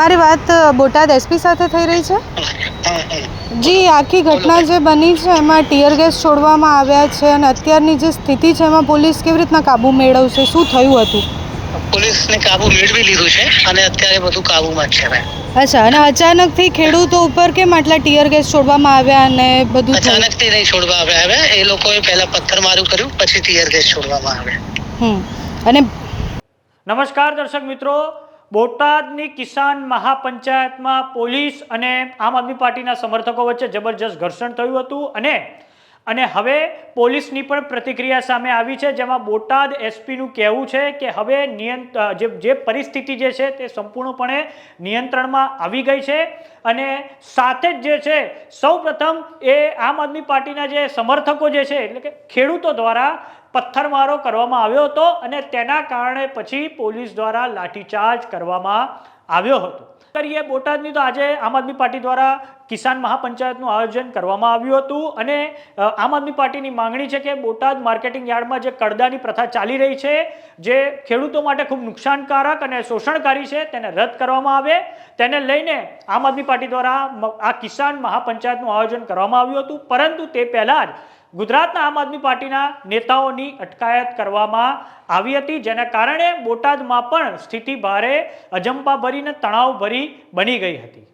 મારી વાત બોટાદ એસપી સાથે થઈ રહી છે. જી આખી ઘટના જે બની છે એમાં ટીયર ગેસ છોડવામાં આવ્યા છે અને અત્યારની જે સ્થિતિ છે એમાં પોલીસ કેવી રીતના કાબુ મેળવશે? શું થયું હતું? પોલીસને કાબુ મેળવી લીધું છે અને અત્યારે બધું કાબુમાં છે અચ્છા અને અચાનકથી ખેડૂતો ઉપર કેમ આટલા ટીયર ગેસ છોડવામાં આવ્યા અને બધું અચાનકથી નહીં છોડવા આવ્યા એ લોકોએ પહેલા પથ્થરમારું કર્યું પછી ટીયર ગેસ છોડવામાં આવ્યા. હમ અને નમસ્કાર દર્શક મિત્રો. બોટાદની કિસાન મહાપંચાયતમાં પોલીસ અને આમ આદમી પાર્ટીના સમર્થકો વચ્ચે જબરજસ્ત ઘર્ષણ થયું હતું અને અને હવે પોલીસની પણ પ્રતિક્રિયા સામે આવી છે, જેમાં બોટાદ એસપીનું કહેવું છે કે હવે નિયંત જે જે પરિસ્થિતિ જે છે તે સંપૂર્ણપણે નિયંત્રણમાં આવી ગઈ છે અને સાથે જ જે છે, સૌપ્રથમ એ આમ આદમી પાર્ટીના જે સમર્થકો જે છે, એટલે કે ખેડૂતો દ્વારા પથ્થરમારો કરવામાં આવ્યો હતો અને તેના કારણે પછી પોલીસ દ્વારા લાઠીચાર્જ કરવામાં આવ્યો હતો. કરીએ બોટાદની તો આજે આમ આદમી પાર્ટી દ્વારા કિસાન મહાપંચાયતનું આયોજન કરવામાં આવ્યું હતું અને આમ આદમી પાર્ટીની માંગણી છે કે બોટાદ માર્કેટિંગ યાર્ડમાં જે કડદાની પ્રથા ચાલી રહી છે, જે ખેડૂતો માટે ખૂબ નુકસાનકારક અને શોષણકારી છે, તેને રદ કરવામાં આવે. તેને લઈને આમ આદમી પાર્ટી દ્વારા આ કિસાન મહાપંચાયતનું આયોજન કરવામાં આવ્યું હતું. પરંતુ તે પહેલાં જ ગુજરાતના આમ આદમી પાર્ટીના નેતાઓની અટકાયત કરવામાં આવી હતી, જેના કારણે બોટાદમાં પણ સ્થિતિ ભારે અજંપાભરી તણાવ તણાવભરી બની ગઈ હતી.